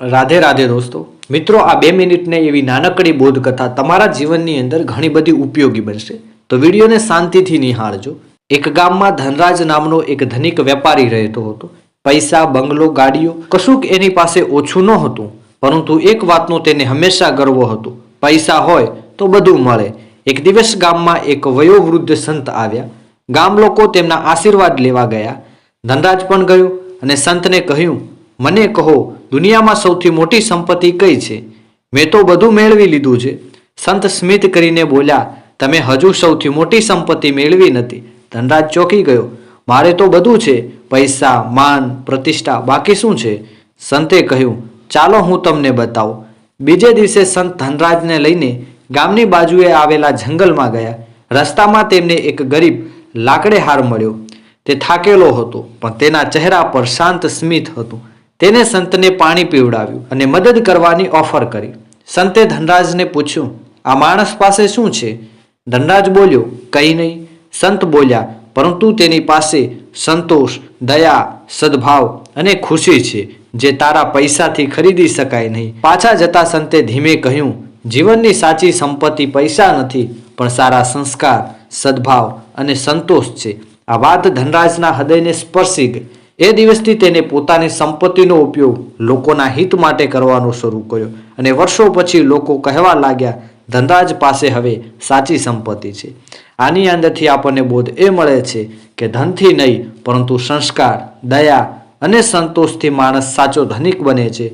રાધે રાધે દોસ્તો, મિત્રો, આ બે મિનિટને એવી નાનકડી બોધકથા તમારા જીવનની અંદર ઘણી બધી ઉપયોગી બનશે. તો વિડીયોને શાંતિથી નિહાળજો. એક ગામમાં ધનરાજ નામનો એક ધનિક વેપારી રહેતો હતો. પૈસા, બંગલો, ગાડીઓ કશુંક એની પાસે ઓછું ન હતું, પરંતુ એક વાતનો તેને હંમેશા ગર્વ હતો. પૈસા હોય તો બધું મળે. એક દિવસ ગામમાં એક વયોવૃદ્ધ સંત આવ્યા. ગામ લોકો તેમના આશીર્વાદ લેવા ગયા. ધનરાજ પણ ગયો અને સંતને કહ્યું મને કહો, દુનિયામાં સૌથી મોટી સંપત્તિ કઈ છે? મેં તો બધું મેળવી લીધું છે. સંત સ્મિત કરીને બોલ્યા, તમે હજુ સૌથી મોટી સંપત્તિ મેળવી નથી. ધનરાજ ચોંકી ગયો. મારે તો બધું છે. પૈસા, માન, પ્રતિષ્ઠા, બાકી શું છે? સંતે કહ્યું, ચાલો હું તમને બતાવું. બીજે દિવસે સંત ધનરાજને લઈને ગામની બાજુએ આવેલા જંગલમાં ગયા. રસ્તામાં તેમને એક ગરીબ લાકડે હાર મળ્યો. તે થાકેલો હતો, પણ તેના ચહેરા પર શાંત સ્મિત હતું. તેને સંતને પાણી પીવડાવ્યું અને મદદ કરવાની ઓફર કરી. સંતે ધનરાજને પૂછ્યું, આ માણસ પાસે શું છે? ધનરાજ બોલ્યો, કંઈ નહીં. સંત બોલ્યા, પરંતુ તેની પાસે સંતોષ, દયા, સદભાવ અને ખુશી છે, જે તારા પૈસાથી ખરીદી શકાય નહીં. પાછા જતા સંતે ધીમે કહ્યું, જીવનની સાચી સંપત્તિ પૈસા નથી, પણ સારા સંસ્કાર, સદભાવ અને સંતોષ છે. આ વાત ધનરાજના હૃદયને સ્પર્શી ગઈ. એ દિવસથી તેને પોતાની સંપત્તિનો ઉપયોગ લોકોના હિત માટે કરવાનો શરૂ કર્યો અને વર્ષો પછી લોકો કહેવા લાગ્યા ધનરાજ પાસે હવે સાચી સંપત્તિ છે. આની અંદરથી આપણને બોધ એ મળે છે કે ધનથી નહીં, પરંતુ સંસ્કાર, દયા અને સંતોષથી માણસ સાચો ધનિક બને છે.